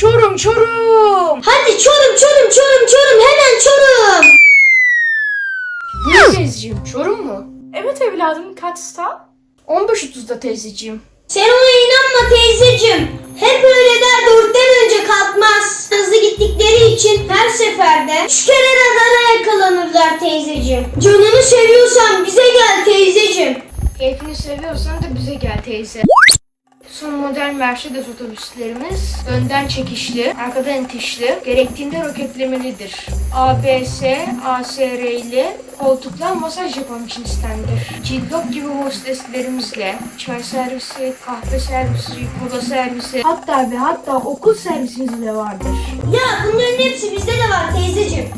Çorum, Çorum. Hadi çorum çorum çorum çorum hemen çorum. Ne teyzeciğim, Çorum mu? Evet evladım kaçta? 15.30'da teyzeciğim. Sen ona inanma teyzeciğim. Hep öyle der dörtten önce kalkmaz. Hızlı gittikleri için her seferde üç kere radara yakalanırlar teyzeciğim. Canını seviyorsan bize gel teyzeciğim. Keyfini seviyorsan da bize gel teyze. Son model Mercedes otobüslerimiz önden çekişli, arkadan itişli, gerektiğinde roketlemelidir. ABS, ASR'li koltuklar masaj yapan cinstendir. Cillop gibi hosteslerimizle çay servisi, kahve servisi, kola servisi, hatta ve hatta okul servisimiz bile vardır. Ya bunların hepsi bizde de var teyzeciğim.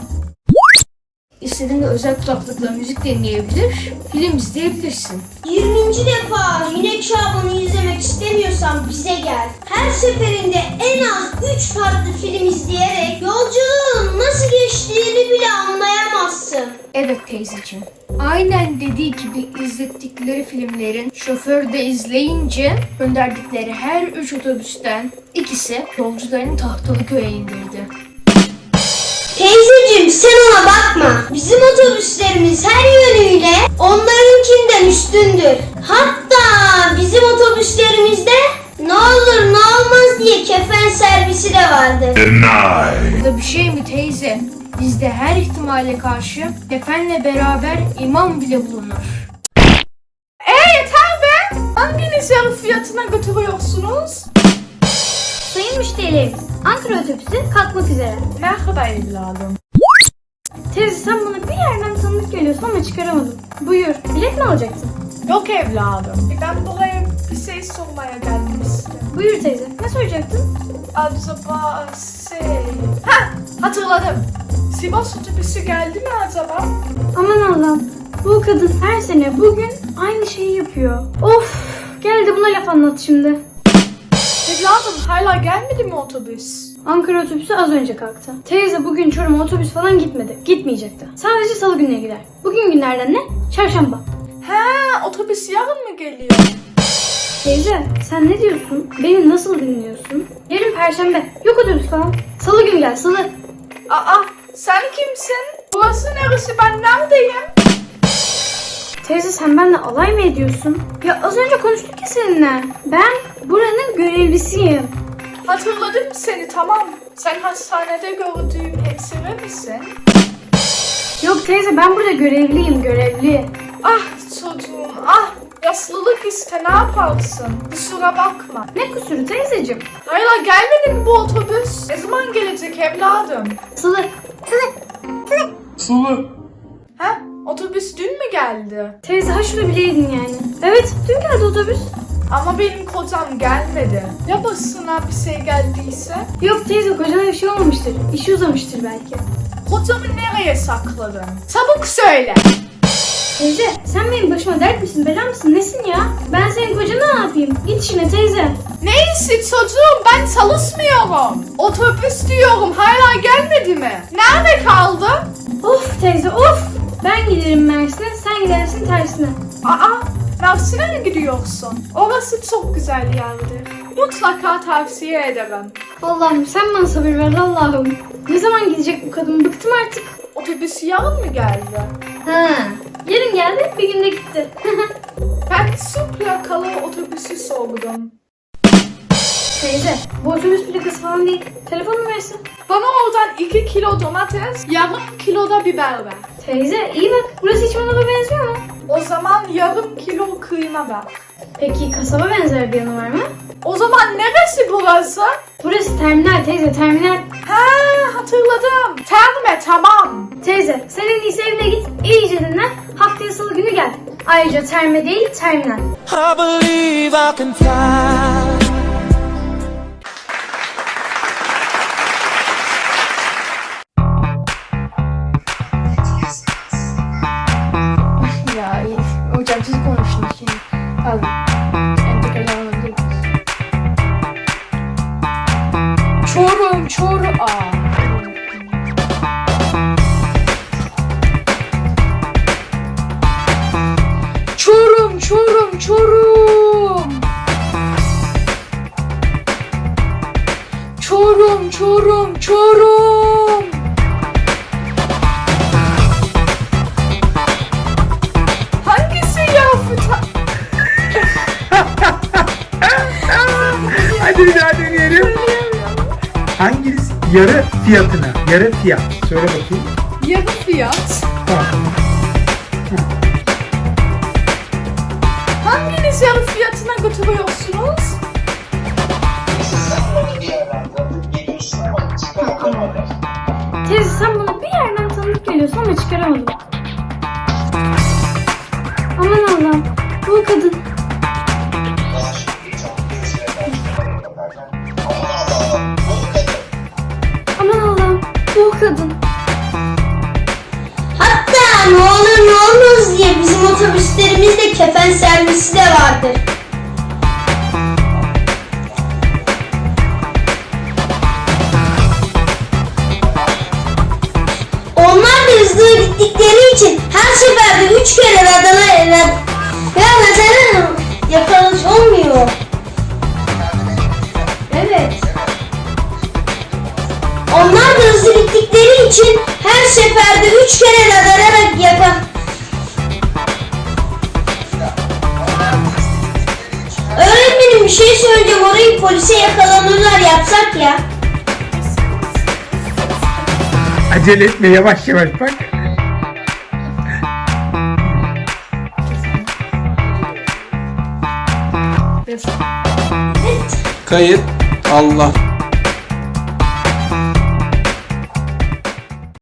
İstediğinde özel kulaklıkla müzik dinleyebilir, film izleyebilirsin. 20. defa Yine Şaban'ı izlemek istemiyorsan bize gel. Her seferinde en az 3 farklı film izleyerek yolculuğun nasıl geçtiğini bile anlayamazsın. Evet teyzeciğim. Aynen dediği gibi izlettikleri filmlerin şoför de izleyince gönderdikleri her üç otobüsten ikisi yolcularını tahtalı köye indirdi. Sen ona bakma. Bizim otobüslerimiz her yönüyle onlarınkinden üstündür. Hatta bizim otobüslerimizde ne olur ne olmaz diye kefen servisi de vardır. Bu da bir şey mi teyze? Bizde her ihtimale karşı kefenle beraber imam bile bulunur. Ee yeter be! Hanginiz yarı fiyatına götürüyorsunuz? Sayın müşterilerimiz, Ankara otobüsü kalkmak üzere. Merhaba evladım. Teyze sen bana bir yerden tanıdık geliyorsun ama çıkaramadım. Buyur, bilet mi alacaksın? Yok evladım. Ben buraya bir şey sormaya gelmiştim. Buyur teyze, ne soracaktın? Acaba şey... Ha hatırladım. Sivas otobüsü geldi mi acaba? Aman Allah'ım, bu kadın her sene bugün aynı şeyi yapıyor. Of, gel de buna laf anlat şimdi. Evladım hala gelmedi mi otobüs? Ankara otobüsü az önce kalktı. Teyze bugün Çorum'a otobüs falan gitmedi. Gitmeyecekti. Sadece salı gününe gider. Bugün günlerden ne? Çarşamba. He otobüs yarın mı geliyor? Teyze sen ne diyorsun? Beni nasıl dinliyorsun? Yarın perşembe. Yok otobüs falan. Salı günü gel salı. Aa sen kimsin? Burası neresi ben neredeyim? Teyze sen benimle alay mı ediyorsun? Ya az önce konuştuk ya seninle. Ben buranın görevlisiyim. Hatırladım seni tamam. Sen hastanede gördüğüm hemşire misin? Yok teyze ben burada görevliyim görevli. Ah çocuğum ah. Yaşlılık işte ne yaparsın? Kusura bakma. Ne kusuru teyzeciğim? Hala gelmedi mi bu otobüs? Ne zaman gelecek evladım? Sılı. Ha? Otobüs dün mü geldi? Teyze ha şunu bileydin yani. Evet dün geldi otobüs. Ama benim kocam gelmedi. Ya başına bir şey geldiyse? Yok teyze kocana bir şey olmamıştır. İşi uzamıştır belki. Kocamı nereye sakladın? Çabuk söyle. Teyze sen benim başıma dert misin bela mısın nesin ya? Ben senin kocana ne yapayım? Git işine teyze. Neyse çocuğum ben çalışmıyorum. Otobüs diyorum hala gelmedi mi? Nerede kaldı? Of teyze of. Ben giderim Mersin'e sen gidersin tersine. Aa Mersin'e mi gidiyorsun? Orası çok güzel yerdir. Mutlaka tavsiye ederim. Allah'ım sen bana sabır ver Allah'ım. Ne zaman gidecek bu kadın? Bıktım artık. Otobüs yarın mı geldi? Ha. Yarın geldi bir günde gitti. Ben su plakalı otobüsü sordum. teyze bu otobüs plakası falan değil. Telefon numarası. Bana oradan 2 kilo domates, yarım kilo da biber ver. Teyze iyi bak burası hiç manava benziyor mu? Zaman yarım kilo kıyma ver. Peki kasaba benzer bir yanı var mı? O zaman neresi burası? Burası terminal teyze terminal. Ha hatırladım. Terme tamam. Teyze sen en iyisi evine git iyice dinlen. Haftaya salı günü gel. Ayrıca terme değil terminal. I believe I can fly. Konuştunuz şimdi. Alın. En tekrar alabilir? Çorum, Çorum. Aa. Çorum, Çorum. Çorum. Çorum, Çorum, Çorum. Yarı fiyatına? Yarı fiyat. Söyle bakayım. Yarı fiyat. Tamam. Hanginiz yarı fiyatına götürüyorsunuz? Teyze sen bana bir yerden tanıdık geliyorsun ama çıkaramadım. Aman Allah'ım. Bu kadın. Kadın. Hatta ne olur ne olmaz diye bizim otobüslerimizde kefen servisi de vardır. Söyleyeceğim. Orayı polise yakalanırlar yapsak ya. Acele etme yavaş yavaş bak. Kayıt Allah